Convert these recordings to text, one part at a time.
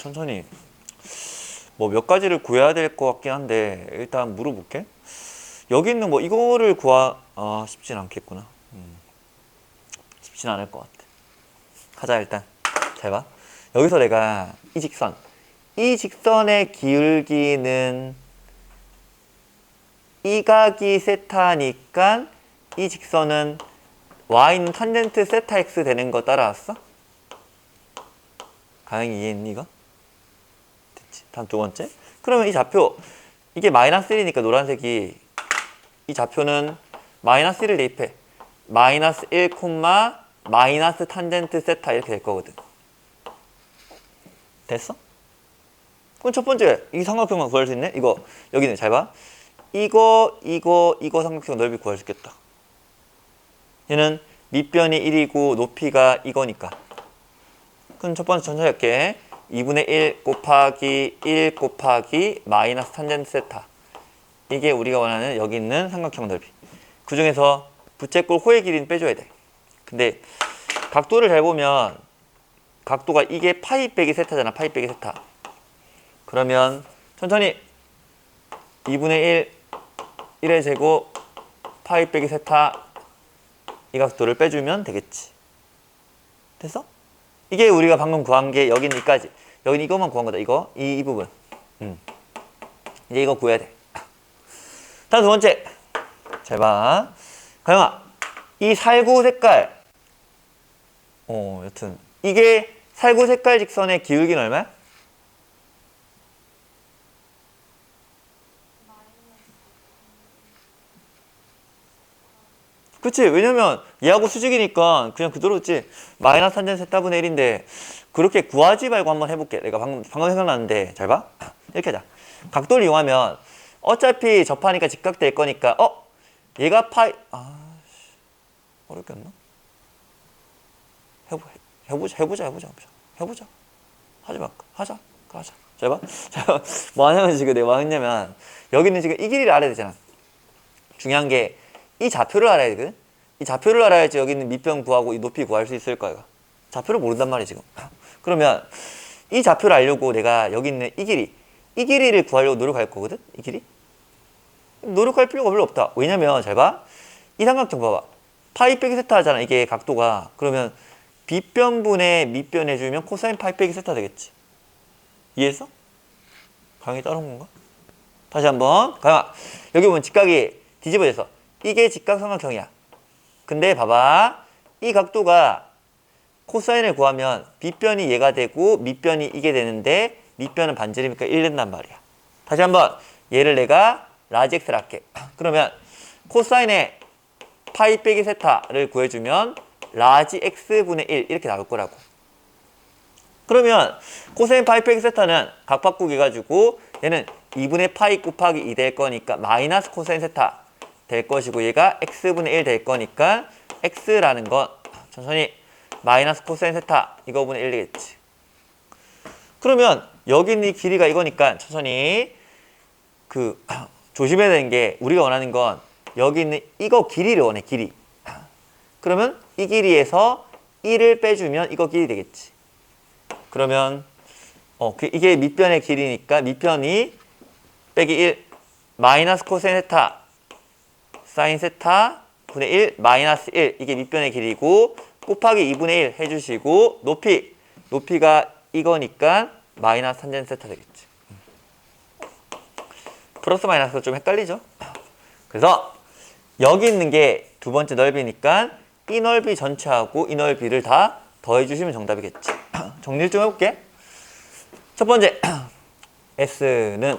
천천히 뭐 몇 가지를 구해야 될 것 같긴 한데 일단 물어볼게. 여기 있는 뭐 이거를 구하 아 쉽진 않겠구나. 음, 쉽진 않을 것 같아. 가자 일단. 잘 봐. 여기서 내가 이 직선, 이 직선의 기울기는 이 각이 세타니까 이 직선은 y는 탄젠트 세타 x 되는 거 따라왔어? 가영이 이해했니 이거? 다음 두 번째. 그러면 이 좌표 이게 마이너스 1이니까 노란색이 이 좌표는 마이너스 1을 대입해. 마이너스 1 콤마 마이너스 탄젠트 세타 이렇게 될 거거든. 됐어? 그럼 첫 번째 이 삼각형만 구할 수 있네? 이거 여기는 잘 봐. 이거 이거 이거 삼각형 넓이 구할 수 있겠다. 얘는 밑변이 1이고 높이가 이거니까. 그럼 첫 번째 천천히 할게. 2분의 1 곱하기 1 곱하기 마이너스 탄젠트 세타. 이게 우리가 원하는 여기 있는 삼각형 넓이. 그 중에서 부채꼴 호의 길이는 빼줘야 돼. 근데 각도를 잘 보면 각도가 이게 파이 빼기 세타잖아. 파이 빼기 세타. 그러면 천천히 2분의 1 1의 제곱 파이 빼기 세타 이 각도를 빼주면 되겠지. 됐어? 이게 우리가 방금 구한 게 여기는 이까지. 여기는 이것만 구한 거다. 이거 이, 이 부분. 음. 이제 이거 구해야 돼. 다음 두 번째. 잘 봐. 가영아, 이 살구 색깔. 어, 여튼 이게 살구 색깔 직선의 기울기는 얼마야? 그치 왜냐면 얘하고 수직이니까 그냥 그대로지. 마이너스 탄젠 세타분의 1인데 그렇게 구하지 말고 한번 해볼게. 내가 방금 방금 생각났는데. 잘 봐. 이렇게 하자. 각도를 이용하면 어차피 접하니까 직각될 거니까 어? 얘가 파이 아 어렵겠나? 해보 해보자 해보자 해보자 해보자. 해보자. 하지 말까 하자. 하자. 잘 봐. 자 뭐 하냐면 지금 내가 뭐 했냐면 여기는 지금 이 길이를 알아야 되잖아. 중요한 게 이 좌표를 알아야 되거든. 이 좌표를 알아야지 여기 있는 밑변 구하고 이 높이 구할 수 있을 거야. 좌표를 모른단 말이야 지금. 그러면 이 좌표를 알려고 내가 여기 있는 이 길이 이 길이를 구하려고 노력할 거거든. 이 길이 노력할 필요가 별로 없다. 왜냐면 잘 봐. 이 삼각형 봐봐. 파이 빼기 세타 하잖아. 이게 각도가. 그러면 빗변분의 밑변 해주면 코사인 파이 빼기 세타 되겠지. 이해했어? 강의 따라온 건가? 다시 한번. 가영아. 여기 보면 직각이 뒤집어져서 이게 직각 삼각형이야. 근데 봐봐. 이 각도가 코사인을 구하면 빗변이 얘가 되고 밑변이 이게 되는데 밑변은 반지름이니까 1 된단 말이야. 다시 한번 얘를 내가 라지 x를 할게. 그러면 코사인의 파이 빼기 세타를 구해주면 라지 x분의 1 이렇게 나올 거라고. 그러면 코사인 파이 빼기 세타는 각 바꾸기 가지고 얘는 2분의 파이 곱하기 2 될 거니까 마이너스 코사인 세타 될 것이고 얘가 x분의 1 될 거니까 x라는 건 천천히 마이너스 코사인 세타 이거분의 1 되겠지. 그러면 여기 있는 이 길이가 이거니까 천천히 그 조심해야 되는 게 우리가 원하는 건 여기 있는 이거 길이를 원해 길이. 그러면 이 길이에서 1을 빼주면 이거 길이 되겠지. 그러면 어그 이게 밑변의 길이니까 밑변이 빼기 1 마이너스 코사인 세타 사인 세타 분의 1 마이너스 1 이게 밑변의 길이고 곱하기 2분의 1 해주시고 높이 높이가 이거니까 마이너스 탄젠 세타 되겠지. 플러스 마이너스가 좀 헷갈리죠? 그래서 여기 있는 게 두 번째 넓이니까 이 넓이 전체하고 이 넓이를 다 더해주시면 정답이겠지. 정리를 좀 해볼게. 첫 번째 S는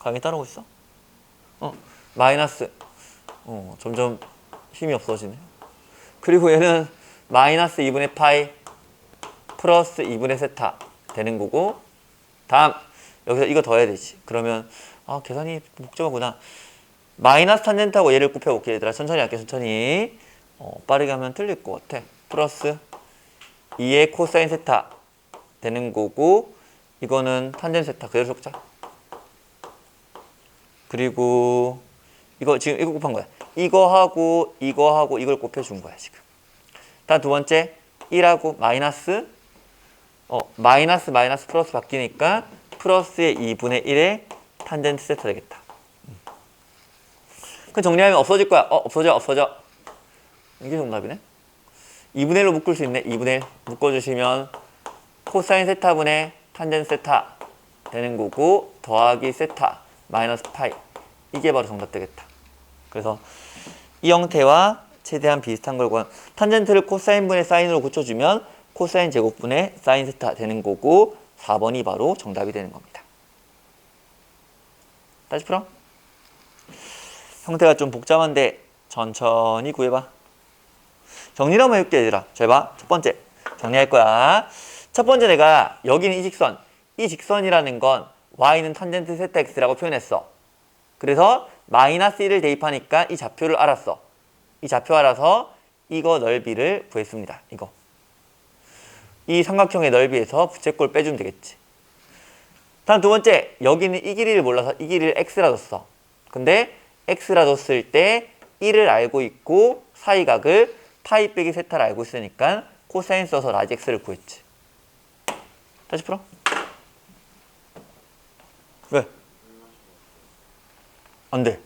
강의 따라오고 있어? 어 마이너스 어, 점점 힘이 없어지네. 그리고 얘는 마이너스 2분의 파이 플러스 2분의 세타 되는 거고 다음 여기서 이거 더해야 되지. 그러면 아 계산이 복잡하구나. 마이너스 탄젠트하고 얘를 곱해볼게 얘들아. 천천히 할게 천천히. 어, 빠르게 하면 틀릴 것 같아. 플러스 2의 코사인 세타 되는 거고 이거는 탄젠트 세타 그대로 적자. 그리고 이거 지금 이거 곱한 거야. 이거하고 이거하고 이걸 곱해준 거야 지금. 다음 두 번째 1하고 마이너스 어, 마이너스 마이너스 플러스 바뀌니까 플러스의 2분의 1의 탄젠트 세타 되겠다. 음. 그 정리하면 없어질 거야. 어, 없어져, 없어져. 이게 정답이네. 2분의 1로 묶을 수 있네. 2분의 1 묶어주시면 코사인 세타분의 탄젠트 세타 되는 거고 더하기 세타 마이너스 파이 이게 바로 정답 되겠다. 그래서 이 형태와 최대한 비슷한 걸 구한 탄젠트를 코사인분의 사인으로 고쳐주면 코사인 제곱분의 사인 세타 되는 거고 4번이 바로 정답이 되는 겁니다. 다시 풀어. 형태가 좀 복잡한데 천천히 구해봐. 정리를 한번 해볼게 얘들아. 잘 봐. 첫 번째 정리할 거야. 첫 번째 내가 여기는 이 직선. 이 직선이라는 건 y는 탄젠트 세타 x라고 표현했어. 그래서 마이너스 1을 대입하니까 이 좌표를 알았어. 이 좌표 알아서 이거 넓이를 구했습니다. 이거. 이 삼각형의 넓이에서 부채꼴 빼주면 되겠지. 다음 두 번째, 여기는 이 길이를 몰라서 이 길이를 x라 줬어. 근데 x라 줬을 때 1을 알고 있고 사이각을 파이 빼기 세타를 알고 있으니까 코사인 써서 라지 x를 구했지. 다시 풀어. 왜? 안 돼.